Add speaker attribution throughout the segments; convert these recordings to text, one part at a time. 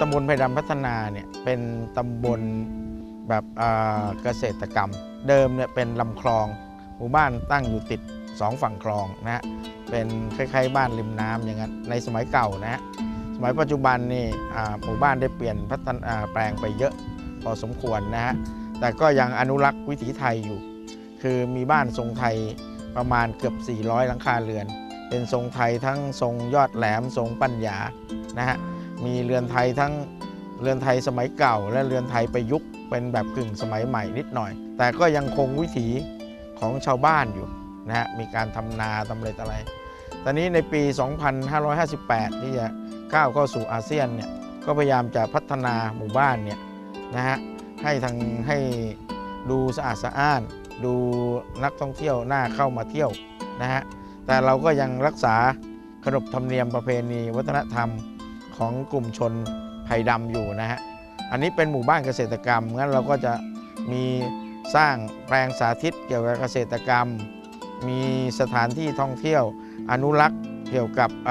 Speaker 1: ตำบลไผ่ดำพัฒนาเนี่ยเป็นตำบลแบบเกษตรกรรม เดิมเนี่ยเป็นลำคลอง หมู่บ้านตั้งอยู่ติดสองฝั่งคลองนะฮะเป็นคล้ายๆบ้านริมน้ำอย่างนั้นในสมัยเก่านะฮะสมัยปัจจุบันนี่หมู่บ้านได้เปลี่ยนพัฒนาแปลงไปเยอะพอสมควรนะฮะแต่ก็ยังอนุรักษ์วิถีไทยอยู่ คือมีบ้านทรงไทยประมาณเกือบ 400 หลังคาเรือน เป็นทรงไทยทั้งทรงยอดแหลมทรงปัญญานะฮะ มีเรือนไทยทั้งเรือนไทยสมัยเก่า และเรือนไทยประยุกต์เป็นแบบกึ่งสมัยใหม่นิดหน่อย แต่ก็ยังคงวิถีของชาวบ้านอยู่นะฮะมีการทำนาทำอะไรต่ออะไร ตอนนี้ในปี 2558 ที่จะก้าวเข้าสู่อาเซียนเนี่ยก็พยายามจะพัฒนาหมู่บ้านเนี่ยนะฮะให้ทางให้ดูสะอาดสะอ้าน ดูนักท่องเที่ยวหน่าเข้ามาเที่ยวนะฮะแต่เราก็ยังรักษาขนบธรรมเนียมประเพณีวัฒนธรรม ของกลุ่มชนไผ่ดำอยู่นะฮะ อันนี้เป็นหมู่บ้านเกษตรกรรม งั้นเราก็จะมีสร้างแปลงสาธิตเกี่ยวกับเกษตรกรรม มีสถานที่ท่องเที่ยว อนุรักษ์เกี่ยวกับอ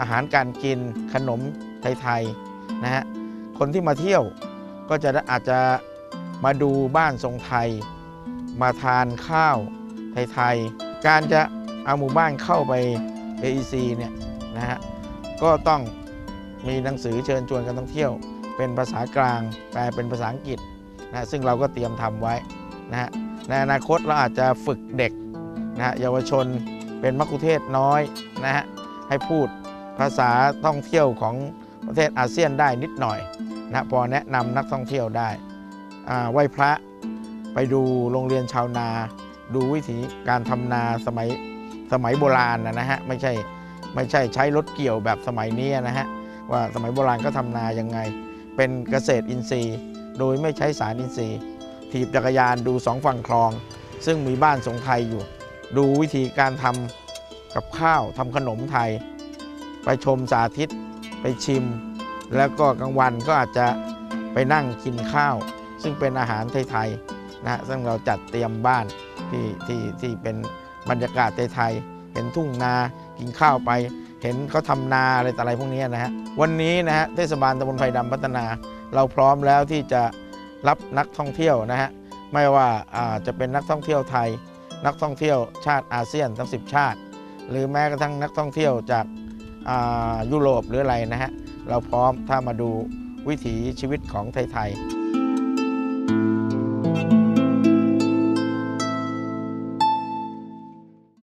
Speaker 1: อาหารการกินขนมไทยๆนะฮะ คนที่มาเที่ยวก็จะอาจจะมาดูบ้านทรงไทย มาทานข้าวไทยๆ การจะเอาหมู่บ้านเข้าไป AEC เนี่ยนะฮะ ก็ต้อง มีหนังสือเชิญชวนการท่องเที่ยว เป็นภาษากลาง แปลเป็นภาษาอังกฤษนะซึ่งเราก็เตรียมทำไว้นะฮะในอนาคตเราอาจจะฝึกเด็กนะฮะเยาวชนเป็นมักคุเทศน้อยนะฮะให้พูดภาษาท่องเที่ยวของประเทศอาเซียนได้นิดหน่อยนะพอแนะนำนักท่องเที่ยวได้อ่าไหว้พระไปดูโรงเรียนชาวนา ดูวิธีการทำนาสมัยสมัยโบราณนะฮะไม่ใช่ไม่ใช่ใช้รถเกี่ยวแบบสมัยนี้นะฮะ ว่าสมัยโบราณก็ทำนายังไง เป็นเกษตรอินทรีย์ โดยไม่ใช้สารอินทรีย์ถีบจักรยานดูสองฝั่งคลอง ซึ่งมีบ้านทรงไทยอยู่ ดูวิธีการทำกับข้าวทำขนมไทย ไปชมสาธิตไปชิม แล้วก็กลางวันก็อาจจะไปนั่งกินข้าว ซึ่งเป็นอาหารไทยๆนะฮะซึ่งเราจัดเตรียมบ้านที่ที่ที่เป็นบรรยากาศไทยๆเห็นทุ่งนากินข้าวไป เห็นเขาทำนาอะไรต่ออะไรพวกนี้นะฮะวันนี้นะฮะเทศบาลตำบลไผ่ดำพัฒนา เราพร้อมแล้วที่จะรับนักท่องเที่ยวนะฮะไม่ว่าจะเป็นนักท่องเที่ยวไทย นักท่องเที่ยวชาติอาเซียนทั้ง 10 ชาติ หรือแม้กระทั่งนักท่องเที่ยวจากายุโรปหรืออะไรนะฮะเราพร้อมถ้ามาดูวิถีชีวิตของไทยๆ